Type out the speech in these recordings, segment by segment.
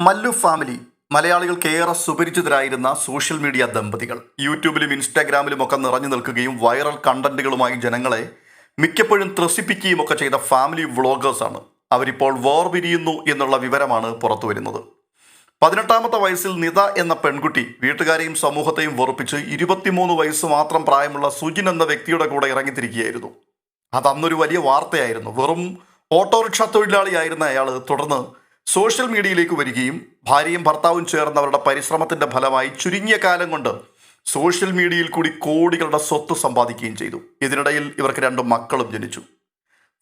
Mallu family മലയാളികൾക്ക് ഏറെ സുപരിചിതരായിരുന്ന social media ദമ്പതികൾ. യൂട്യൂബിലും ഇൻസ്റ്റാഗ്രാമിലും ഒക്കെ നിറഞ്ഞു നിൽക്കുകയും വൈറൽ കണ്ടന്റുകളുമായി ജനങ്ങളെ മിക്കപ്പോഴും ത്രസിപ്പിക്കുകയും ഒക്കെ ചെയ്ത ഫാമിലി വ്ളോഗേഴ്സാണ് അവരിപ്പോൾ വേർപിരിയുന്നു എന്നുള്ള വിവരമാണ് പുറത്തു വരുന്നത്. പതിനെട്ടാമത്തെ വയസ്സിൽ നിത എന്ന പെൺകുട്ടി വീട്ടുകാരെയും സമൂഹത്തെയും വെറുപ്പിച്ച് ഇരുപത്തിമൂന്ന് വയസ്സ് മാത്രം പ്രായമുള്ള സുജിൻ എന്ന വ്യക്തിയുടെ കൂടെ ഇറങ്ങിത്തിരിക്കുകയായിരുന്നു. അത് അന്നൊരു വലിയ വാർത്തയായിരുന്നു. വെറും ഓട്ടോറിക്ഷ തൊഴിലാളിയായിരുന്ന അയാൾ തുടർന്ന് സോഷ്യൽ മീഡിയയിലേക്ക് വരികയും ഭാര്യയും ഭർത്താവും ചേർന്നവരുടെ പരിശ്രമത്തിന്റെ ഫലമായി ചുരുങ്ങിയ കാലം കൊണ്ട് സോഷ്യൽ മീഡിയയിൽ കൂടി കോടികളുടെ സ്വത്ത് സമ്പാദിക്കുകയും ചെയ്തു. ഇതിനിടയിൽ ഇവർക്ക് രണ്ട് മക്കളും ജനിച്ചു.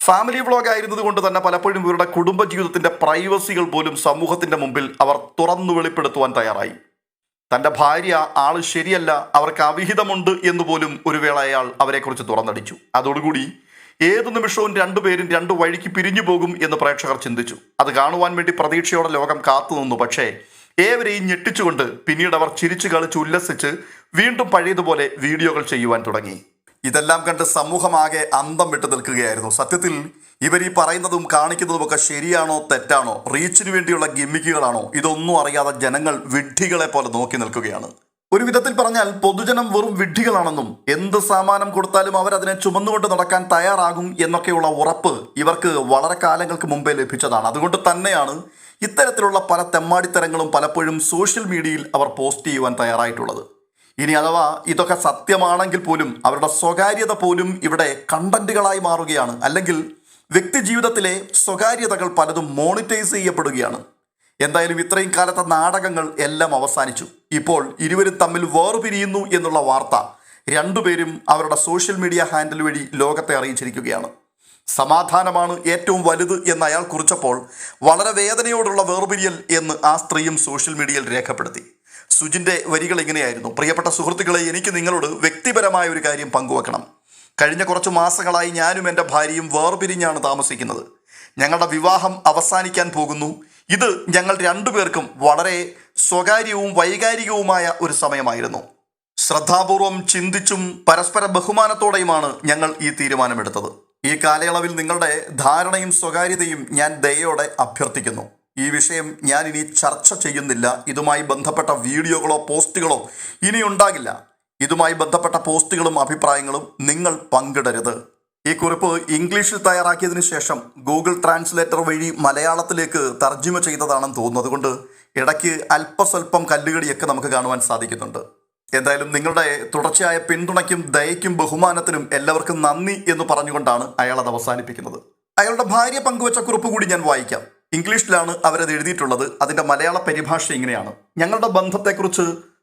ഫാമിലി വ്ളോഗ് ആയിരുന്നതുകൊണ്ട് തന്നെ പലപ്പോഴും ഇവരുടെ കുടുംബജീവിതത്തിന്റെ പ്രൈവസികൾ പോലും സമൂഹത്തിന്റെ മുമ്പിൽ അവർ തുറന്നു വെളിപ്പെടുത്തുവാൻ തയ്യാറായി. തന്റെ ഭാര്യ ആൾ ശരിയല്ല അവർക്ക് അവിഹിതമുണ്ട് എന്ന് പോലും ഒരു വേള അയാൾ അവരെക്കുറിച്ച് തുറന്നടിച്ചു. അതോടുകൂടി ഏതു നിമിഷവും രണ്ടുപേരും രണ്ടു വഴിക്ക് പിരിഞ്ഞു പോകും എന്ന് പ്രേക്ഷകർ ചിന്തിച്ചു. അത് കാണുവാൻ വേണ്ടി പ്രതീക്ഷയോടെ ലോകം കാത്തുനിന്നു പക്ഷേ ഏവരെയും ഞെട്ടിച്ചുകൊണ്ട് പിന്നീട് അവർ ചിരിച്ചു കളിച്ച് ഉല്ലസിച്ച് വീണ്ടും പഴയതുപോലെ വീഡിയോകൾ ചെയ്യുവാൻ തുടങ്ങി. ഇതെല്ലാം കണ്ട് സമൂഹമാകെ അന്തം വിട്ടു നിൽക്കുകയായിരുന്നു. സത്യത്തിൽ ഇവർ ഈ പറയുന്നതും കാണിക്കുന്നതുമൊക്കെ ശരിയാണോ തെറ്റാണോ റീച്ചിനു വേണ്ടിയുള്ള ഗിമ്മിക്കുകളാണോ ഇതൊന്നും അറിയാതെ ജനങ്ങൾ വിഡ്ഢികളെ പോലെ നോക്കി നിൽക്കുകയാണ്. ഒരു വിധത്തിൽ പറഞ്ഞാൽ പൊതുജനം വെറും വിഡ്ഢികളാണെന്നും എന്ത് സാമാനം കൊടുത്താലും അവരതിനെ ചുമന്നുകൊണ്ട് നടക്കാൻ തയ്യാറാകും എന്നൊക്കെയുള്ള ഉറപ്പ് ഇവർക്ക് വളരെ കാലങ്ങൾക്ക് മുമ്പേ ലഭിച്ചതാണ്. അതുകൊണ്ട് തന്നെയാണ് ഇത്തരത്തിലുള്ള പല തെമ്മാടിത്തരങ്ങളും പലപ്പോഴും സോഷ്യൽ മീഡിയയിൽ അവർ പോസ്റ്റ് ചെയ്യുവാൻ തയ്യാറായിട്ടുള്ളത്. ഇനി അഥവാ ഇതൊക്കെ സത്യമാണെങ്കിൽ പോലും അവരുടെ സ്വകാര്യത പോലും ഇവിടെ കണ്ടന്റുകളായി മാറുകയാണ്. അല്ലെങ്കിൽ വ്യക്തി ജീവിതത്തിലെ സ്വകാര്യതകൾ പലതും മോണിറ്റൈസ് ചെയ്യപ്പെടുകയാണ്. എന്തായാലും ഇത്രയും കാലത്തെ നാടകങ്ങൾ എല്ലാം അവസാനിച്ചു. ഇപ്പോൾ ഇരുവരും തമ്മിൽ വേർപിരിയുന്നു എന്നുള്ള വാർത്ത രണ്ടുപേരും അവരുടെ സോഷ്യൽ മീഡിയ ഹാൻഡിൽ വഴി ലോകത്തെ അറിയിച്ചിരിക്കുകയാണ്. സമാധാനമാണ് ഏറ്റവും വലുത് എന്ന് അയാൾ കുറിച്ചപ്പോൾ വളരെ വേദനയോടുള്ള വേർപിരിയൽ എന്ന് ആ സ്ത്രീയും സോഷ്യൽ മീഡിയയിൽ രേഖപ്പെടുത്തി. സുജിന്റെ വരികൾ ഇങ്ങനെയായിരുന്നു. പ്രിയപ്പെട്ട സുഹൃത്തുക്കളെ എനിക്ക് നിങ്ങളോട് വ്യക്തിപരമായ ഒരു കാര്യം പങ്കുവെക്കണം. കഴിഞ്ഞ കുറച്ച് മാസങ്ങളായി ഞാനും എന്റെ ഭാര്യയും വേർപിരിഞ്ഞാണ് താമസിക്കുന്നത്. ഞങ്ങളുടെ വിവാഹം അവസാനിക്കാൻ പോകുന്നു. ഇത് ഞങ്ങൾ രണ്ടുപേർക്കും വളരെ സ്വകാര്യവും വൈകാരികവുമായ ഒരു സമയമായിരുന്നു. ശ്രദ്ധാപൂർവം ചിന്തിച്ചും പരസ്പര ബഹുമാനത്തോടെയുമാണ് ഞങ്ങൾ ഈ തീരുമാനമെടുത്തത്. ഈ കാലയളവിൽ നിങ്ങളുടെ ധാരണയും സ്വകാര്യതയും ഞാൻ ദയോടെ അഭ്യർത്ഥിക്കുന്നു. ഈ വിഷയം ഞാൻ ഇനി ചർച്ച ചെയ്യുന്നില്ല. ഇതുമായി ബന്ധപ്പെട്ട വീഡിയോകളോ പോസ്റ്റുകളോ ഇനി ഉണ്ടാകില്ല. ഇതുമായി ബന്ധപ്പെട്ട പോസ്റ്റുകളും അഭിപ്രായങ്ങളും നിങ്ങൾ പങ്കിടരുത്. ഈ കുറിപ്പ് ഇംഗ്ലീഷിൽ തയ്യാറാക്കിയതിന് ശേഷം ഗൂഗിൾ ട്രാൻസ്ലേറ്റർ വഴി മലയാളത്തിലേക്ക് തർജിമ ചെയ്തതാണെന്ന് തോന്നുന്നു അതുകൊണ്ട് ഇടയ്ക്ക് അല്പസ്വല്പം കല്ലുകടിയൊക്കെ നമുക്ക് കാണുവാൻ സാധിക്കുന്നുണ്ട്. എന്തായാലും നിങ്ങളുടെ തുടർച്ചയായ പിന്തുണയ്ക്കും ദയയ്ക്കും ബഹുമാനത്തിനും എല്ലാവർക്കും നന്ദി എന്ന് പറഞ്ഞുകൊണ്ടാണ് അയാൾ അത് അവസാനിപ്പിക്കുന്നത്. അയാളുടെ ഭാര്യ പങ്കുവച്ച കുറിപ്പ് കൂടി ഞാൻ വായിക്കാം. ഇംഗ്ലീഷിലാണ് അവരത് എഴുതിയിട്ടുള്ളത്. അതിന്റെ മലയാള പരിഭാഷ ഇങ്ങനെയാണ്. ഞങ്ങളുടെ ബന്ധത്തെക്കുറിച്ച്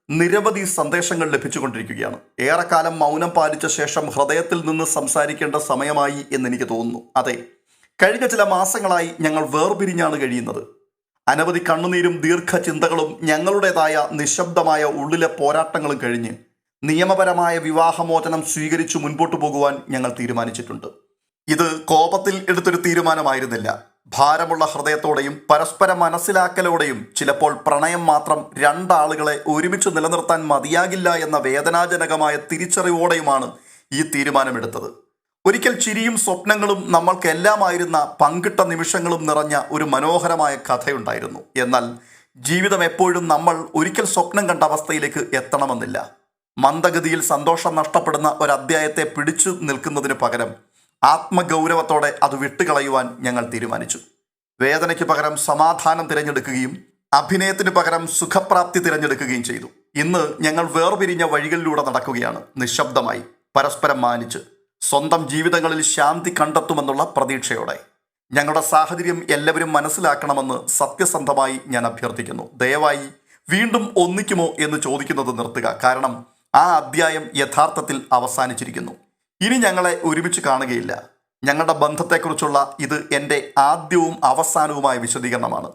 നിരവധി സന്ദേശങ്ങൾ ലഭിച്ചുകൊണ്ടിരിക്കുകയാണ്. ഏറെക്കാലം മൗനം പാലിച്ച ശേഷം ഹൃദയത്തിൽ നിന്ന് സംസാരിക്കേണ്ട സമയമായി എന്ന് എനിക്ക് തോന്നുന്നു. അതെ കഴിഞ്ഞ ചില മാസങ്ങളായി ഞങ്ങൾ വേർപിരിഞ്ഞാണ് കഴിയുന്നത്. അനവധി കണ്ണുനീരും ദീർഘചിന്തകളും ഞങ്ങളുടേതായ നിശബ്ദമായ ഉള്ളിലെ പോരാട്ടങ്ങളും കഴിഞ്ഞ് നിയമപരമായ വിവാഹമോചനം സ്വീകരിച്ചു മുൻപോട്ട് പോകുവാൻ ഞങ്ങൾ തീരുമാനിച്ചിട്ടുണ്ട്. ഇത് കോപത്തിൽ എടുത്തൊരു തീരുമാനമായിരുന്നില്ല. ഭാരമുള്ള ഹൃദയത്തോടെയും പരസ്പര മനസ്സിലാക്കലോടെയും ചിലപ്പോൾ പ്രണയം മാത്രം രണ്ടാളുകളെ ഒരുമിച്ച് നിലനിർത്താൻ മതിയാകില്ല എന്ന വേദനാജനകമായ തിരിച്ചറിവോടെയുമാണ് ഈ തീരുമാനമെടുത്തത്. ഒരിക്കൽ ചിരിയും സ്വപ്നങ്ങളും നമ്മൾക്കെല്ലാമായിരുന്ന പങ്കിട്ട നിമിഷങ്ങളും നിറഞ്ഞ ഒരു മനോഹരമായ കഥയുണ്ടായിരുന്നു. എന്നാൽ ജീവിതം എപ്പോഴും നമ്മൾ ഒരിക്കൽ സ്വപ്നം കണ്ട അവസ്ഥയിലേക്ക് എത്തണമെന്നില്ല. മന്ദഗതിയിൽ സന്തോഷം നഷ്ടപ്പെടുന്ന ഒരു അധ്യായത്തെ പിടിച്ചു നിൽക്കുന്നതിന് പകരം ആത്മഗൗരവത്തോടെ അത് വിട്ടുകളയുവാൻ ഞങ്ങൾ തീരുമാനിച്ചു. വേദനയ്ക്ക് പകരം സമാധാനം തിരഞ്ഞെടുക്കുകയും അഭിനയത്തിന് പകരം സുഖപ്രാപ്തി തിരഞ്ഞെടുക്കുകയും ചെയ്തു. ഇന്ന് ഞങ്ങൾ വേർപിരിഞ്ഞ വഴികളിലൂടെ നടക്കുകയാണ്. നിശബ്ദമായി പരസ്പരം മാനിച്ച് സ്വന്തം ജീവിതങ്ങളിൽ ശാന്തി കണ്ടെത്തുമെന്നുള്ള പ്രതീക്ഷയോടെ. ഞങ്ങളുടെ സാഹചര്യം എല്ലാവരും മനസ്സിലാക്കണമെന്ന് സത്യസന്ധമായി ഞാൻ അഭ്യർത്ഥിക്കുന്നു. ദയവായി വീണ്ടും ഒന്നിക്കുമോ എന്ന് ചോദിക്കുന്നത് നിർത്തുക. കാരണം ആ അധ്യായം യഥാർത്ഥത്തിൽ അവസാനിച്ചിരിക്കുന്നു. ഇനി ഞങ്ങളെ ഒരുമിച്ച് കാണുകയില്ല. ഞങ്ങളുടെ ബന്ധത്തെക്കുറിച്ചുള്ള ഇത് എന്റെ ആദ്യവും അവസാനവുമായ വിശദീകരണമാണ്.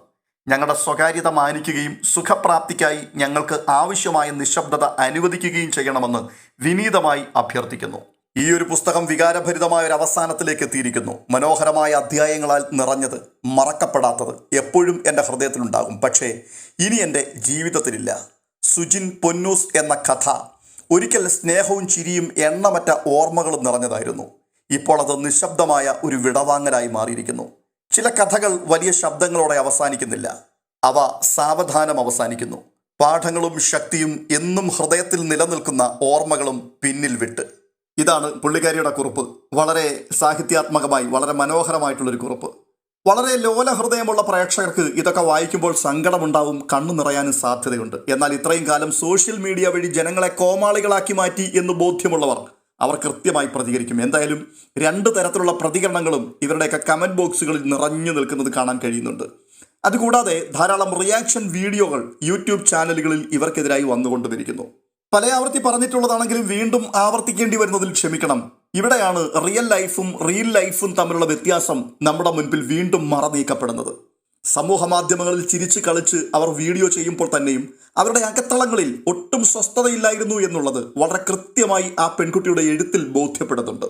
ഞങ്ങളുടെ സ്വകാര്യത മാനിക്കുകയും സുഖപ്രാപ്തിക്കായി ഞങ്ങൾക്ക് ആവശ്യമായ നിശബ്ദത അനുവദിക്കുകയും ചെയ്യണമെന്ന് വിനീതമായി അഭ്യർത്ഥിക്കുന്നു. ഈ ഒരു പുസ്തകം വികാരഭരിതമായ ഒരു അവസാനത്തിലേക്ക് എത്തിയിരിക്കുന്നു. മനോഹരമായ അധ്യായങ്ങളാൽ നിറഞ്ഞത് മറക്കപ്പെടാത്തത് എപ്പോഴും എന്റെ ഹൃദയത്തിലുണ്ടാകും. പക്ഷേ ഇനി എന്റെ ജീവിതത്തിലില്ല. സുജിൻ പൊന്നൂസ് എന്ന കഥ ഒരിക്കൽ സ്നേഹവും ചിരിയും എണ്ണമറ്റ ഓർമ്മകളും നിറഞ്ഞതായിരുന്നു. ഇപ്പോൾ അത് നിശബ്ദമായ ഒരു വിടവാങ്ങലായി മാറിയിരിക്കുന്നു. ചില കഥകൾ വലിയ ശബ്ദങ്ങളോടെ അവസാനിക്കുന്നില്ല. അവ സാവധാനം അവസാനിക്കുന്നു. പാഠങ്ങളും ശക്തിയും എന്നും ഹൃദയത്തിൽ നിലനിൽക്കുന്ന ഓർമ്മകളും പിന്നിൽ വിട്ട്. ഇതാണ് പുള്ളിക്കാരിയുടെ കുറിപ്പ്. വളരെ സാഹിത്യാത്മകമായി വളരെ മനോഹരമായിട്ടുള്ളൊരു കുറിപ്പ്. വളരെ ലോല ഹൃദയമുള്ള പ്രേക്ഷകർക്ക് ഇതൊക്കെ വായിക്കുമ്പോൾ സങ്കടമുണ്ടാവും കണ്ണു നിറയാനും സാധ്യതയുണ്ട്. എന്നാൽ ഇത്രയും കാലം സോഷ്യൽ മീഡിയ വഴി ജനങ്ങളെ കോമാളികളാക്കി മാറ്റി എന്ന് ബോധ്യമുള്ളവർ അവർ കൃത്യമായി പ്രതികരിക്കും. എന്തായാലും രണ്ട് തരത്തിലുള്ള പ്രതികരണങ്ങളും ഇവരുടെയൊക്കെ കമന്റ് ബോക്സുകളിൽ നിറഞ്ഞു നിൽക്കുന്നത് കാണാൻ കഴിയുന്നുണ്ട്. അതുകൂടാതെ ധാരാളം റിയാക്ഷൻ വീഡിയോകൾ യൂട്യൂബ് ചാനലുകളിൽ ഇവർക്കെതിരായി വന്നുകൊണ്ടിരിക്കുന്നു. പല ആവർത്തി പറഞ്ഞിട്ടുള്ളതാണെങ്കിലും വീണ്ടും ആവർത്തിക്കേണ്ടി വരുന്നതിൽ ക്ഷമിക്കണം. ഇവിടെയാണ് റിയൽ ലൈഫും റിയൽ ലൈഫും തമ്മിലുള്ള വ്യത്യാസം നമ്മുടെ മുൻപിൽ വീണ്ടും മറനീക്കപ്പെടുന്നത്. സമൂഹ മാധ്യമങ്ങളിൽ ചിരിച്ച് കളിച്ച് അവർ വീഡിയോ ചെയ്യുമ്പോൾ തന്നെയും അവരുടെ അകത്തളങ്ങളിൽ ഒട്ടും സ്വസ്ഥതയില്ലായിരുന്നു എന്നുള്ളത് വളരെ കൃത്യമായി ആ പെൺകുട്ടിയുടെ എഴുത്തിൽ ബോധ്യപ്പെടുന്നുണ്ട്.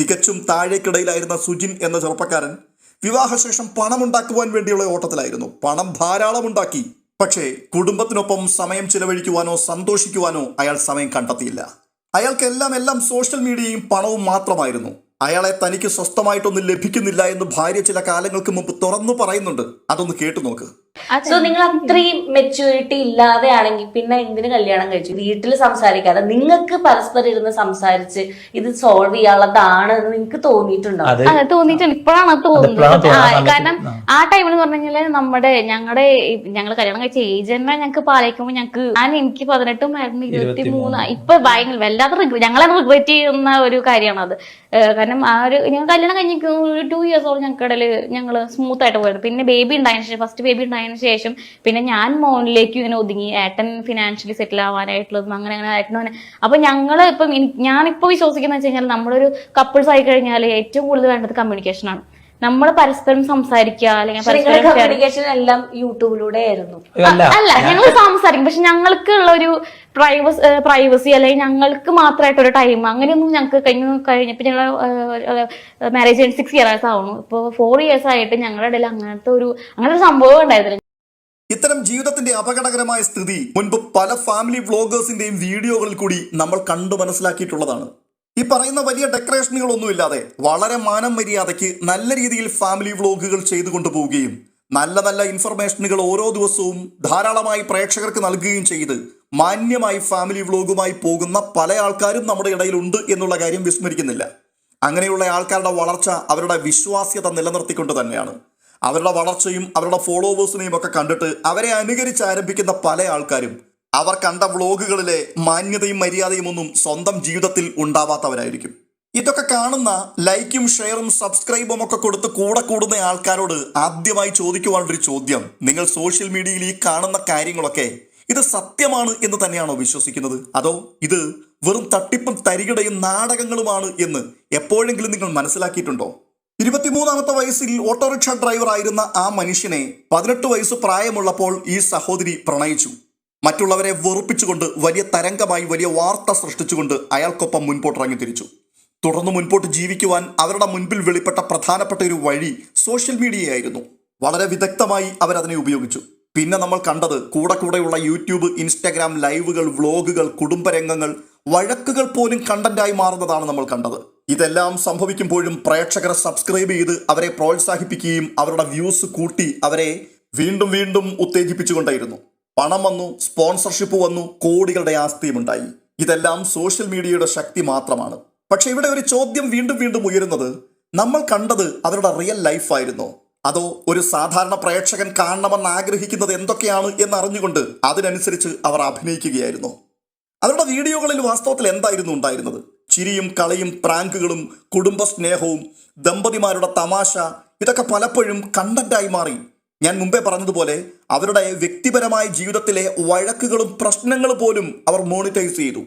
തികച്ചും താഴേക്കിടയിലായിരുന്ന സുജിൻ എന്ന ചെറുപ്പക്കാരൻ വിവാഹശേഷം പണമുണ്ടാക്കുവാൻ വേണ്ടിയുള്ള ഓട്ടത്തിലായിരുന്നു. പണം ധാരാളം ഉണ്ടാക്കി. പക്ഷേ കുടുംബത്തിനൊപ്പം സമയം ചിലവഴിക്കുവാനോ സന്തോഷിക്കുവാനോ അയാൾ സമയം കണ്ടെത്തിയില്ല. അയാൾക്ക് എല്ലാം എല്ലാം സോഷ്യൽ മീഡിയയും പണവും മാത്രമായിരുന്നു. അയാളെ തനിക്ക് സ്വസ്ഥമായിട്ടൊന്നും ലഭിക്കുന്നില്ല എന്ന് ഭാര്യ ചില കാലങ്ങൾക്ക് മുമ്പ് തുറന്നു പറയുന്നുണ്ട്. അതൊന്ന് കേട്ടു നോക്ക്. സോ നിങ്ങൾ അത്രയും മെച്യൂരിറ്റി ഇല്ലാതെ ആണെങ്കിൽ പിന്നെ എന്തിനു കല്യാണം കഴിച്ചു? വീട്ടിൽ സംസാരിക്കാതെ നിങ്ങൾക്ക് പരസ്പരം ഇരുന്ന് സംസാരിച്ച് ഇത് സോൾവ് ചെയ്യാനുള്ളതാണ് എന്ന് നിങ്ങൾക്ക് തോന്നിയിട്ടുണ്ടോ? അത്. തോന്നിയിട്ടുണ്ട്. ഇപ്പോഴാണ് തോന്നുന്നത്. കാരണം ആ. ടൈമിൽ എന്ന് പറഞ്ഞു കഴിഞ്ഞാൽ നമ്മുടെ ഞങ്ങളുടെ ഞങ്ങൾ കല്യാണം കഴിച്ച ഏജ് തന്നെ ഞങ്ങൾക്ക് പാലിക്കുമ്പോൾ ഞങ്ങൾക്ക് ഞാൻ എനിക്ക് പതിനെട്ടും ആയിരുന്നു ഇരുപത്തി മൂന്ന് ഇപ്പൊ ഭയങ്കര വല്ലാതെ ഞങ്ങളെ റിഗ്രറ്റ് ചെയ്യുന്ന ഒരു കാര്യമാണ് അത്. കാരണം ആ ഒരു ഞങ്ങൾ കല്യാണം കഴിഞ്ഞ ഒരു ടു ഇയേഴ്സോളം ഞങ്ങൾക്കിടയിൽ ഞങ്ങൾ സ്മൂത്ത് ആയിട്ട് പോയിരുന്നു. പിന്നെ ബേബി ഉണ്ടായതിനു ശേഷം ഫസ്റ്റ് ബേബി ഉണ്ടായതിനു ശേഷം പിന്നെ ഞാൻ മോനിലേക്ക് ഇങ്ങനെ ഒതുങ്ങി ഏട്ടൻ ഫിനാൻഷ്യലി സെറ്റിൽ ആവാനായിട്ടുള്ളതും അങ്ങനെ അങ്ങനെ ഏട്ടനും അങ്ങനെ. അപ്പൊ ഞങ്ങൾ ഇപ്പം ഞാനിപ്പോ വിശ്വസിക്കുന്ന വെച്ച് കഴിഞ്ഞാൽ നമ്മളൊരു കപ്പിൾസ് ആയി കഴിഞ്ഞാൽ ഏറ്റവും കൂടുതൽ വേണ്ടത് കമ്മ്യൂണിക്കേഷൻ ആണ്. നമ്മൾ പരസ്പരം സംസാരിക്കുക അല്ലെങ്കിൽ പരസ്പരം കമ്മ്യൂണിക്കേഷൻ എല്ലാം യൂട്യൂബിലൂടെ ആയിരുന്നു അല്ല ഞങ്ങൾ സംസാരിക്കും. പക്ഷെ ഞങ്ങൾക്ക് ഉള്ള ഒരു പ്രൈവസി പ്രൈവസി അല്ലെങ്കിൽ ഞങ്ങൾക്ക് മാത്രമായിട്ട് ഒരു ടൈം അങ്ങനെയൊന്നും ഞങ്ങൾക്ക് കഴിഞ്ഞു കഴിഞ്ഞപ്പോൾ ഞങ്ങൾ മാരേജ് കഴിഞ്ഞ് സിക്സ് ഇയേഴ്സ് ആവുന്നു. ഇപ്പോൾ ഫോർ ഇയേഴ്സ് ആയിട്ട് ഞങ്ങളുടെ ഇടയിൽ അങ്ങനത്തെ ഒരു അങ്ങനത്തെ ഒരു സംഭവം ഉണ്ടായിരുന്നില്ല. ഇത്തരം ജീവിതത്തിന്റെ അപകടകരമായ സ്ഥിതി മുൻപ് പല ഫാമിലി വ്ളോഗേഴ്സിന്റെയും വീഡിയോകളിൽ കൂടി നമ്മൾ കണ്ടു മനസ്സിലാക്കിയിട്ടുള്ളതാണ്. ഈ പറയുന്ന വലിയ ഡെക്കറേഷനുകളൊന്നുമില്ലാതെ വളരെ മാനം മര്യാദയ്ക്ക് നല്ല രീതിയിൽ ഫാമിലി വ്ളോഗുകൾ ചെയ്തു കൊണ്ടുപോവുകയും നല്ല നല്ല ഇൻഫർമേഷനുകൾ ഓരോ ദിവസവും ധാരാളമായി പ്രേക്ഷകർക്ക് നൽകുകയും ചെയ്ത് മാന്യമായി ഫാമിലി വ്ളോഗുമായി പോകുന്ന പല ആൾക്കാരും നമ്മുടെ ഇടയിലുണ്ട് എന്നുള്ള കാര്യം വിസ്മരിക്കുന്നില്ല. അങ്ങനെയുള്ള ആൾക്കാരുടെ വളർച്ച അവരുടെ വിശ്വാസ്യത നിലനിർത്തിക്കൊണ്ട് തന്നെയാണ്. അവരുടെ വളർച്ചയും അവരുടെ ഫോളോവേഴ്സിനെയും ഒക്കെ കണ്ടിട്ട് അവരെ അനുകരിച്ച് ആരംഭിക്കുന്ന പല ആൾക്കാരും അവർ കണ്ട വ്ളോഗുകളിലെ മാന്യതയും മര്യാദയും ഒന്നും സ്വന്തം ജീവിതത്തിൽ ഉണ്ടാവാത്തവരായിരിക്കും. ഇതൊക്കെ കാണുന്ന ലൈക്കും ഷെയറും സബ്സ്ക്രൈബും ഒക്കെ കൊടുത്ത് കൂടെ കൂടുന്ന ആൾക്കാരോട് ആദ്യമായി ചോദിക്കുവാനുള്ളൊരു ചോദ്യം. നിങ്ങൾ സോഷ്യൽ മീഡിയയിൽ ഈ കാണുന്ന കാര്യങ്ങളൊക്കെ ഇത് സത്യമാണ് എന്ന് തന്നെയാണോ വിശ്വസിക്കുന്നത്? അതോ ഇത് വെറും തട്ടിപ്പും തരികിടയും നാടകങ്ങളുമാണ് എന്ന് എപ്പോഴെങ്കിലും നിങ്ങൾ മനസ്സിലാക്കിയിട്ടുണ്ടോ? ഇരുപത്തിമൂന്നാമത്തെ വയസ്സിൽ ഓട്ടോറിക്ഷ ഡ്രൈവർ ആയിരുന്ന ആ മനുഷ്യനെ പതിനെട്ട് വയസ്സ് പ്രായമുള്ളപ്പോൾ ഈ സഹോദരി പ്രണയിച്ചു. മറ്റുള്ളവരെ വെറുപ്പിച്ചുകൊണ്ട് വലിയ തരംഗമായി വലിയ വാർത്ത സൃഷ്ടിച്ചുകൊണ്ട് അയാൾക്കൊപ്പം മുൻപോട്ടിറങ്ങി തിരിച്ചു. തുടർന്ന് മുൻപോട്ട് ജീവിക്കുവാൻ അവരുടെ മുൻപിൽ വെളിപ്പെട്ട പ്രധാനപ്പെട്ട ഒരു വഴി സോഷ്യൽ മീഡിയയായിരുന്നു. വളരെ വിദഗ്ധമായി അവരതിനെ ഉപയോഗിച്ചു. പിന്നെ നമ്മൾ കണ്ടത് കൂടെ കൂടെയുള്ള യൂട്യൂബ് ഇൻസ്റ്റാഗ്രാം ലൈവുകൾ വ്ലോഗുകൾ കുടുംബരംഗങ്ങൾ വഴക്കുകൾ പോലും കണ്ടന്റായി മാറുന്നതാണ് നമ്മൾ കണ്ടത്. ഇതെല്ലാം സംഭവിക്കുമ്പോഴും പ്രേക്ഷകരെ സബ്സ്ക്രൈബ് ചെയ്ത് അവരെ പ്രോത്സാഹിപ്പിക്കുകയും അവരുടെ വ്യൂസ് കൂട്ടി അവരെ വീണ്ടും വീണ്ടും ഉത്തേജിപ്പിച്ചുകൊണ്ടേയിരുന്നു. പണം വന്നു സ്പോൺസർഷിപ്പ് വന്നു കോടികളുടെ ആസ്തിയും ഉണ്ടായി. ഇതെല്ലാം സോഷ്യൽ മീഡിയയുടെ ശക്തി മാത്രമാണ്. പക്ഷെ ഇവിടെ ഒരു ചോദ്യം വീണ്ടും വീണ്ടും ഉയരുന്നത് നമ്മൾ കണ്ടത് അവരുടെ റിയൽ ലൈഫായിരുന്നോ അതോ ഒരു സാധാരണ പ്രേക്ഷകൻ കാണണമെന്ന് ആഗ്രഹിക്കുന്നത് എന്തൊക്കെയാണ് എന്നറിഞ്ഞുകൊണ്ട് അതിനനുസരിച്ച് അവർ അഭിനയിക്കുകയായിരുന്നു. അവരുടെ വീഡിയോകളിൽ വാസ്തവത്തിൽ എന്തായിരുന്നു ഉണ്ടായിരുന്നത്? ചിരിയും കളിയും പ്രാങ്കുകളും കുടുംബ സ്നേഹവും ദമ്പതിമാരുടെ തമാശ ഇതൊക്കെ പലപ്പോഴും കണ്ടന്റായി മാറി. ഞാൻ മുമ്പേ പറഞ്ഞതുപോലെ അവരുടെ വ്യക്തിപരമായ ജീവിതത്തിലെ വഴക്കുകളും പ്രശ്നങ്ങളും പോലും അവർ മോണിറ്റൈസ് ചെയ്തു.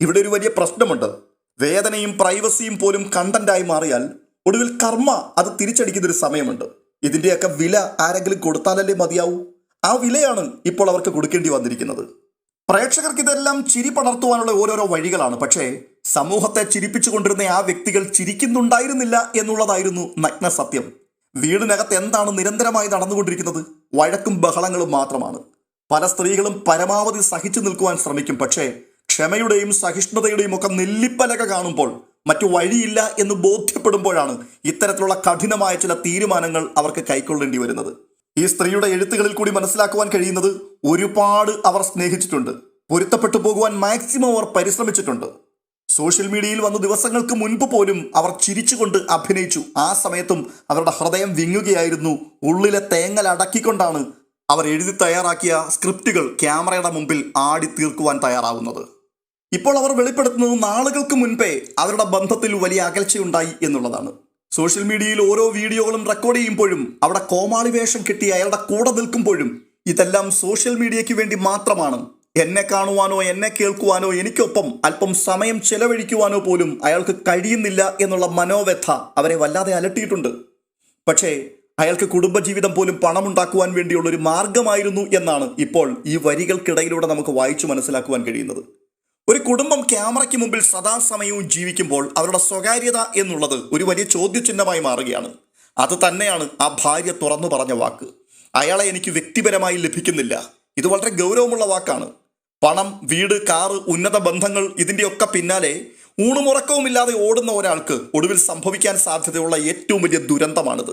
ഇവിടെ ഒരു വലിയ പ്രശ്നമുണ്ട്. വേദനയും പ്രൈവസിയും പോലും കണ്ടന്റായി മാറിയാൽ ഒടുവിൽ കർമ്മ അത് തിരിച്ചടിക്കുന്ന ഒരു സമയമുണ്ട്. ഇതിന്റെയൊക്കെ വില ആരെങ്കിലും കൊടുത്താലല്ലേ മതിയാവൂ? ആ വിലയാണ് ഇപ്പോൾ അവർക്ക് കൊടുക്കേണ്ടി വന്നിരിക്കുന്നത്. പ്രേക്ഷകർക്ക് ഇതെല്ലാം ചിരി പടർത്തുവാനുള്ള ഓരോരോ വഴികളാണ്. പക്ഷേ സമൂഹത്തെ ചിരിപ്പിച്ചു കൊണ്ടിരുന്ന ആ വ്യക്തികൾ ചിരിക്കുന്നുണ്ടായിരുന്നില്ല എന്നുള്ളതായിരുന്നു നഗ്ന സത്യം വീടിനകത്ത് എന്താണ് നിരന്തരമായി നടന്നുകൊണ്ടിരിക്കുന്നത്? വഴക്കും ബഹളങ്ങളും മാത്രമാണ്. പല സ്ത്രീകളും പരമാവധി സഹിച്ചു നിൽക്കുവാൻ ശ്രമിക്കും. പക്ഷേ ക്ഷമയുടെയും സഹിഷ്ണുതയുടെയും ഒക്കെ നെല്ലിപ്പലക കാണുമ്പോൾ മറ്റു വഴിയില്ല എന്ന് ബോധ്യപ്പെടുമ്പോഴാണ് ഇത്തരത്തിലുള്ള കഠിനമായ ചില തീരുമാനങ്ങൾ അവർക്ക് കൈക്കൊള്ളേണ്ടി വരുന്നത്. ഈ സ്ത്രീയുടെ എഴുത്തുകളിൽ കൂടി മനസ്സിലാക്കുവാൻ കഴിയുന്നത് ഒരുപാട് അവർ സ്നേഹിച്ചിട്ടുണ്ട്. പൊരുത്തപ്പെട്ടു പോകുവാൻ മാക്സിമം അവർ പരിശ്രമിച്ചിട്ടുണ്ട്. സോഷ്യൽ മീഡിയയിൽ വന്ന ദിവസങ്ങൾക്ക് മുൻപ് പോലും അവർ ചിരിച്ചുകൊണ്ട് അഭിനയിച്ചു. ആ സമയത്തും അവരുടെ ഹൃദയം വിങ്ങുകയായിരുന്നു. ഉള്ളിലെ തേങ്ങൽ അടക്കിക്കൊണ്ടാണ് അവർ എഴുതി തയ്യാറാക്കിയ സ്ക്രിപ്റ്റുകൾ ക്യാമറയുടെ മുമ്പിൽ ആടി തീർക്കുവാൻ തയ്യാറാവുന്നത്. ഇപ്പോൾ അവർ വെളിപ്പെടുത്തുന്നത് നാളുകൾക്ക് മുൻപേ അവരുടെ ബന്ധത്തിൽ വലിയ അകൽച്ചയുണ്ടായി എന്നുള്ളതാണ്. സോഷ്യൽ മീഡിയയിൽ ഓരോ വീഡിയോകളും റെക്കോർഡ് ചെയ്യുമ്പോഴും അവിടെ കോമാളി വേഷം കിട്ടി അയാളുടെ കൂടെ നിൽക്കുമ്പോഴും ഇതെല്ലാം സോഷ്യൽ മീഡിയയ്ക്ക് വേണ്ടി മാത്രമാണ്. എന്നെ കാണുവാനോ എന്നെ കേൾക്കുവാനോ എനിക്കൊപ്പം അല്പം സമയം ചെലവഴിക്കുവാനോ പോലും അയാൾക്ക് കഴിയുന്നില്ല എന്നുള്ള മനോവ്യഥ അവരെ വല്ലാതെ അലട്ടിയിട്ടുണ്ട്. പക്ഷേ അയാൾക്ക് കുടുംബജീവിതം പോലും പണമുണ്ടാക്കുവാൻ വേണ്ടിയുള്ള ഒരു മാർഗമായിരുന്നു എന്നാണ് ഇപ്പോൾ ഈ വരികൾക്കിടയിലൂടെ നമുക്ക് വായിച്ചു മനസ്സിലാക്കുവാൻ കഴിയുന്നത്. ഒരു കുടുംബം ക്യാമറയ്ക്ക് മുമ്പിൽ സദാസമയവും ജീവിക്കുമ്പോൾ അവരുടെ സ്വകാര്യത എന്നുള്ളത് ഒരു വലിയ ചോദ്യചിഹ്നമായി മാറുകയാണ്. അത് തന്നെയാണ് ആ ഭാര്യ തുറന്നു പറഞ്ഞ വാക്ക്. അയാളെ എനിക്ക് വ്യക്തിപരമായി ലഭിക്കുന്നില്ല. ഇത് വളരെ ഗൗരവമുള്ള വാക്കാണ്. പണം വീട് കാറ് ഉന്നത ബന്ധങ്ങൾ ഇതിന്റെയൊക്കെ പിന്നാലെ ഊണുമുറക്കവുമില്ലാതെ ഓടുന്ന ഒരാൾക്ക് ഒടുവിൽ സംഭവിക്കാൻ സാധ്യതയുള്ള ഏറ്റവും വലിയ ദുരന്തമാണിത്.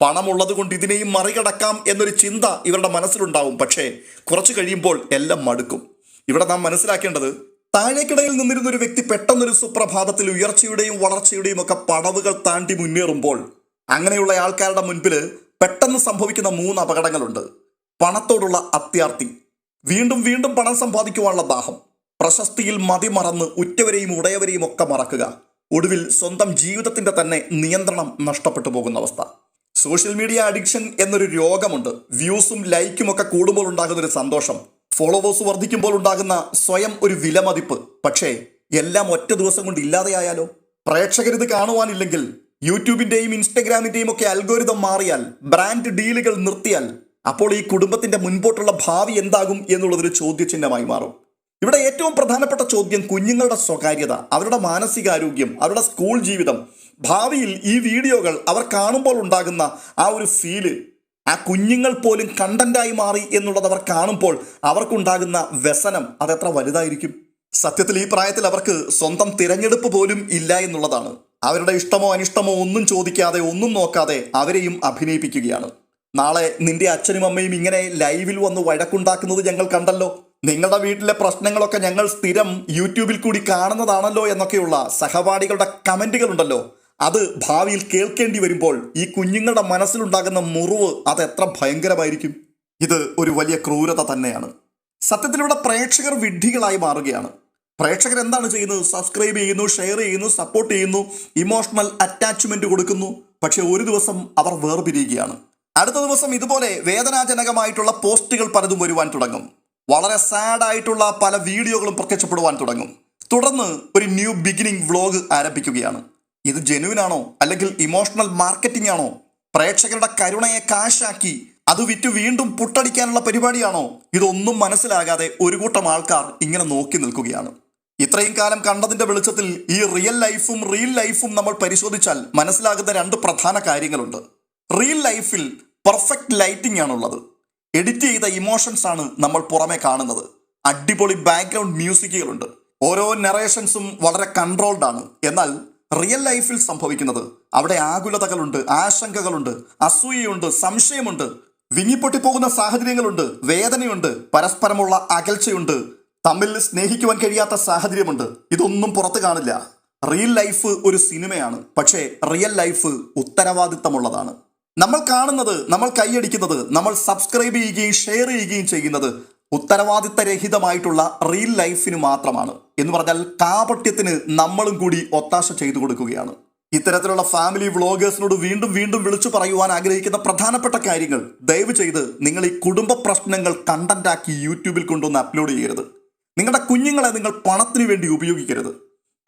പണമുള്ളത് കൊണ്ട് ഇതിനെയും മറികടക്കാം എന്നൊരു ചിന്ത ഇവരുടെ മനസ്സിലുണ്ടാവും. പക്ഷേ കുറച്ചു കഴിയുമ്പോൾ എല്ലാം മടുക്കും. ഇവിടെ നാം മനസ്സിലാക്കേണ്ടത് താഴേക്കിടയിൽ നിന്നിരുന്ന ഒരു വ്യക്തി പെട്ടെന്നൊരു സുപ്രഭാതത്തിൽ ഉയർച്ചയുടെയും വളർച്ചയുടെയും ഒക്കെ പടവുകൾ താണ്ടി മുന്നേറുമ്പോൾ അങ്ങനെയുള്ള ആൾക്കാരുടെ മുൻപിൽ പെട്ടെന്ന് സംഭവിക്കുന്ന മൂന്ന് അപകടങ്ങളുണ്ട്. പണത്തോടുള്ള അത്യാർത്തി വീണ്ടും വീണ്ടും പണം സമ്പാദിക്കുവാനുള്ള ദാഹം. പ്രശസ്തിയിൽ മതിമറന്ന് ഉറ്റവരെയും ഉടയവരെയും ഒക്കെ മറക്കുക. ഒടുവിൽ സ്വന്തം ജീവിതത്തിന്റെ തന്നെ നിയന്ത്രണം നഷ്ടപ്പെട്ടു പോകുന്ന അവസ്ഥ. സോഷ്യൽ മീഡിയ അഡിക്ഷൻ എന്നൊരു രോഗമുണ്ട്. വ്യൂസും ലൈക്കും ഒക്കെ കൂടുമ്പോൾ ഉണ്ടാകുന്ന ഒരു സന്തോഷം. ഫോളോവേഴ്സ് വർദ്ധിക്കുമ്പോൾ ഉണ്ടാകുന്ന സ്വയം ഒരു വിലമതിപ്പ്. പക്ഷേ എല്ലാം ഒറ്റ ദിവസം കൊണ്ട് ഇല്ലാതെയായാലോ പ്രേക്ഷകർ ഇത് കാണുവാനില്ലെങ്കിൽ യൂട്യൂബിന്റെയും ഇൻസ്റ്റഗ്രാമിന്റെയും ഒക്കെ അൽഗോരിതം മാറിയാൽ ബ്രാൻഡ് ഡീലുകൾ നിർത്തിയാൽ അപ്പോൾ ഈ കുടുംബത്തിന്റെ മുൻപോട്ടുള്ള ഭാവി എന്താകും എന്നുള്ളതൊരു ചോദ്യചിഹ്നമായി മാറും. ഇവിടെ ഏറ്റവും പ്രധാനപ്പെട്ട ചോദ്യം കുഞ്ഞുങ്ങളുടെ സ്വകാര്യത അവരുടെ മാനസികാരോഗ്യം അവരുടെ സ്കൂൾ ജീവിതം. ഭാവിയിൽ ഈ വീഡിയോകൾ അവർ കാണുമ്പോൾ ഉണ്ടാകുന്ന ആ ഒരു ഫീൽ ആ കുഞ്ഞുങ്ങൾ പോലും കണ്ടന്റായി മാറി എന്നുള്ളത് അവർ കാണുമ്പോൾ അവർക്കുണ്ടാകുന്ന വ്യസനം അതെത്ര വലുതായിരിക്കും? സത്യത്തിൽ ഈ പ്രായത്തിൽ അവർക്ക് സ്വന്തം തിരഞ്ഞെടുപ്പ് പോലും ഇല്ല എന്നുള്ളതാണ്. അവരുടെ ഇഷ്ടമോ അനിഷ്ടമോ ഒന്നും ചോദിക്കാതെ ഒന്നും നോക്കാതെ അവരെയും അഭിനയിപ്പിക്കുകയാണ്. നാളെ നിന്റെ അച്ഛനും അമ്മയും ഇങ്ങനെ ലൈവിൽ വന്ന് വഴക്കുണ്ടാക്കുന്നത് ഞങ്ങൾ കണ്ടല്ലോ. നിങ്ങളുടെ വീട്ടിലെ പ്രശ്നങ്ങളൊക്കെ ഞങ്ങൾ സ്ഥിരം യൂട്യൂബിൽ കൂടി കാണുന്നതാണല്ലോ എന്നൊക്കെയുള്ള സഹപാഠികളുടെ കമന്റുകൾ ഉണ്ടല്ലോ അത് ഭാവിയിൽ കേൾക്കേണ്ടി വരുമ്പോൾ ഈ കുഞ്ഞുങ്ങളുടെ മനസ്സിലുണ്ടാകുന്ന മുറിവ് അത് എത്ര ഭയങ്കരമായിരിക്കും. ഇത് ഒരു വലിയ ക്രൂരത തന്നെയാണ്. സത്യത്തിലൂടെ പ്രേക്ഷകർ വിഡ്ഢികളായി മാറുകയാണ്. പ്രേക്ഷകർ എന്താണ് ചെയ്യുന്നത്? സബ്സ്ക്രൈബ് ചെയ്യുന്നു ഷെയർ ചെയ്യുന്നു സപ്പോർട്ട് ചെയ്യുന്നു ഇമോഷണൽ അറ്റാച്ച്മെന്റ് കൊടുക്കുന്നു. പക്ഷേ ഒരു ദിവസം അവർ വേർപിരിയുകയാണ്. അടുത്ത ദിവസം ഇതുപോലെ വേദനാജനകമായിട്ടുള്ള പോസ്റ്റുകൾ പലതും വരുവാൻ തുടങ്ങും. വളരെ സാഡ് ആയിട്ടുള്ള പല വീഡിയോകളും പ്രത്യക്ഷപ്പെടുവാൻ തുടങ്ങും. തുടർന്ന് ഒരു ന്യൂ ബിഗിനിങ് വ്ലോഗ് ആരംഭിക്കുകയാണ്. ഇത് ജെനുവിൻ ആണോ? അല്ലെങ്കിൽ ഇമോഷണൽ മാർക്കറ്റിംഗ് ആണോ? പ്രേക്ഷകരുടെ കരുണയെ കാശാക്കി അത് വിറ്റ് വീണ്ടും പുട്ടടിക്കാനുള്ള പരിപാടിയാണോ? ഇതൊന്നും മനസ്സിലാകാതെ ഒരു കൂട്ടം ആൾക്കാർ ഇങ്ങനെ നോക്കി നിൽക്കുകയാണ്. ഇത്രയും കാലം കണ്ടതിന്റെ വെളിച്ചത്തിൽ ഈ റിയൽ ലൈഫും റിയൽ ലൈഫും നമ്മൾ പരിശോധിച്ചാൽ മനസ്സിലാകുന്ന രണ്ട് പ്രധാന കാര്യങ്ങളുണ്ട്. റിയൽ ലൈഫിൽ പെർഫെക്റ്റ് ലൈറ്റിംഗ് ആണുള്ളത്. എഡിറ്റ് ചെയ്ത ഇമോഷൻസ് ആണ് നമ്മൾ പുറമെ കാണുന്നത്. അടിപൊളി ബാക്ക്ഗ്രൗണ്ട് മ്യൂസിക്കുകളുണ്ട് ഓരോ നെറേഷൻസും വളരെ കൺട്രോൾഡ് ആണ്. എന്നാൽ റിയൽ ലൈഫിൽ സംഭവിക്കുന്നത് അവിടെ ആകുലതകളുണ്ട് ആശങ്കകളുണ്ട് അസൂയയുണ്ട് സംശയമുണ്ട് വിങ്ങിപ്പൊട്ടിപ്പോകുന്ന സാഹചര്യങ്ങളുണ്ട് വേദനയുണ്ട് പരസ്പരമുള്ള അകൽച്ചയുണ്ട് തമ്മിൽ സ്നേഹിക്കുവാൻ കഴിയാത്ത സാഹചര്യമുണ്ട്. ഇതൊന്നും പുറത്തു കാണില്ല. റിയൽ ലൈഫ് ഒരു സിനിമയാണ്. പക്ഷേ റിയൽ ലൈഫ് ഉത്തരവാദിത്തമുള്ളതാണ്. നമ്മൾ കാണുന്നത് നമ്മൾ കൈയടിക്കുന്നത് നമ്മൾ സബ്സ്ക്രൈബ് ചെയ്യുകയും ഷെയർ ചെയ്യുകയും ചെയ്യുന്നത് ഉത്തരവാദിത്തരഹിതമായിട്ടുള്ള റിയൽ ലൈഫിന് മാത്രമാണ്. എന്ന് പറഞ്ഞാൽ കാപട്യത്തിന് നമ്മളും കൂടി ഒത്താശ ചെയ്തു കൊടുക്കുകയാണ്. ഇത്തരത്തിലുള്ള ഫാമിലി വ്ളോഗേഴ്സിനോട് വീണ്ടും വീണ്ടും വിളിച്ചു പറയുവാൻ ആഗ്രഹിക്കുന്ന പ്രധാനപ്പെട്ട കാര്യങ്ങൾ ദയവ് ചെയ്ത് നിങ്ങൾ ഈ കുടുംബ പ്രശ്നങ്ങൾ കണ്ടന്റാക്കി യൂട്യൂബിൽ കൊണ്ടുവന്ന് അപ്ലോഡ് ചെയ്യരുത്. നിങ്ങളുടെ കുഞ്ഞുങ്ങളെ നിങ്ങൾ പണത്തിന് വേണ്ടി ഉപയോഗിക്കരുത്.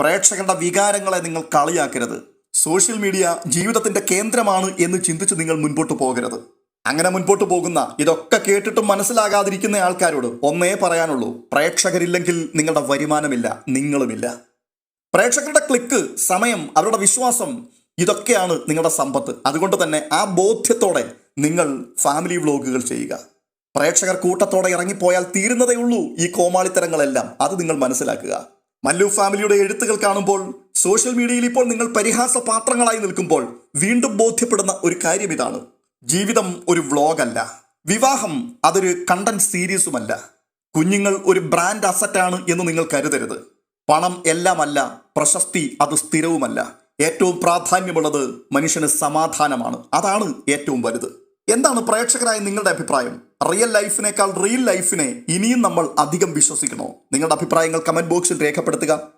പ്രേക്ഷകരുടെ വികാരങ്ങളെ നിങ്ങൾ കളിയാക്കരുത്. സോഷ്യൽ മീഡിയ ജീവിതത്തിന്റെ കേന്ദ്രമാണ് എന്ന് ചിന്തിച്ച് നിങ്ങൾ മുൻപോട്ട് പോകരുത്. അങ്ങനെ മുൻപോട്ട് പോകുന്ന ഇതൊക്കെ കേട്ടിട്ടും മനസ്സിലാകാതിരിക്കുന്ന ആൾക്കാരോട് ഒന്നേ പറയാനുള്ളൂ. പ്രേക്ഷകരില്ലെങ്കിൽ നിങ്ങളുടെ വരുമാനമില്ല നിങ്ങളുമില്ല. പ്രേക്ഷകരുടെ ക്ലിക്ക് സമയം അവരുടെ വിശ്വാസം ഇതൊക്കെയാണ് നിങ്ങളുടെ സമ്പത്ത്. അതുകൊണ്ട് തന്നെ ആ ബോധ്യത്തോടെ നിങ്ങൾ ഫാമിലി വ്ലോഗുകൾ ചെയ്യുക. പ്രേക്ഷകർ കൂട്ടത്തോടെ ഇറങ്ങിപ്പോയാൽ തീരുന്നതേ ഉള്ളൂ ഈ കോമാളിത്തരങ്ങളെല്ലാം. അത് നിങ്ങൾ മനസ്സിലാക്കുക. മല്ലു ഫാമിലിയുടെ എഴുത്തുകൾ കാണുമ്പോൾ സോഷ്യൽ മീഡിയയിൽ ഇപ്പോൾ നിങ്ങൾ പരിഹാസ പാത്രങ്ങളായി നിൽക്കുമ്പോൾ വീണ്ടും ബോധ്യപ്പെടുന്ന ഒരു കാര്യം ഇതാണ്. ജീവിതം ഒരു വ്ളോഗല്ല. വിവാഹം അതൊരു കണ്ടന്റ് സീരീസുമല്ല. കുഞ്ഞുങ്ങൾ ഒരു ബ്രാൻഡ് അസറ്റാണ് എന്ന് നിങ്ങൾ കരുതരുത്. പണം എല്ലാമല്ല പ്രശസ്തി അത് സ്ഥിരവുമല്ല. ഏറ്റവും പ്രാധാന്യമുള്ളത് മനുഷ്യന് സമാധാനമാണ്. അതാണ് ഏറ്റവും വലുത്. എന്താണ് പ്രേക്ഷകരായ നിങ്ങളുടെ അഭിപ്രായം? റിയൽ ലൈഫിനേക്കാൾ റിയൽ ലൈഫിനെ ഇനിയും നമ്മൾ അധികം വിശ്വസിക്കണോ? നിങ്ങളുടെ അഭിപ്രായങ്ങൾ കമന്റ് ബോക്സിൽ രേഖപ്പെടുത്തുക.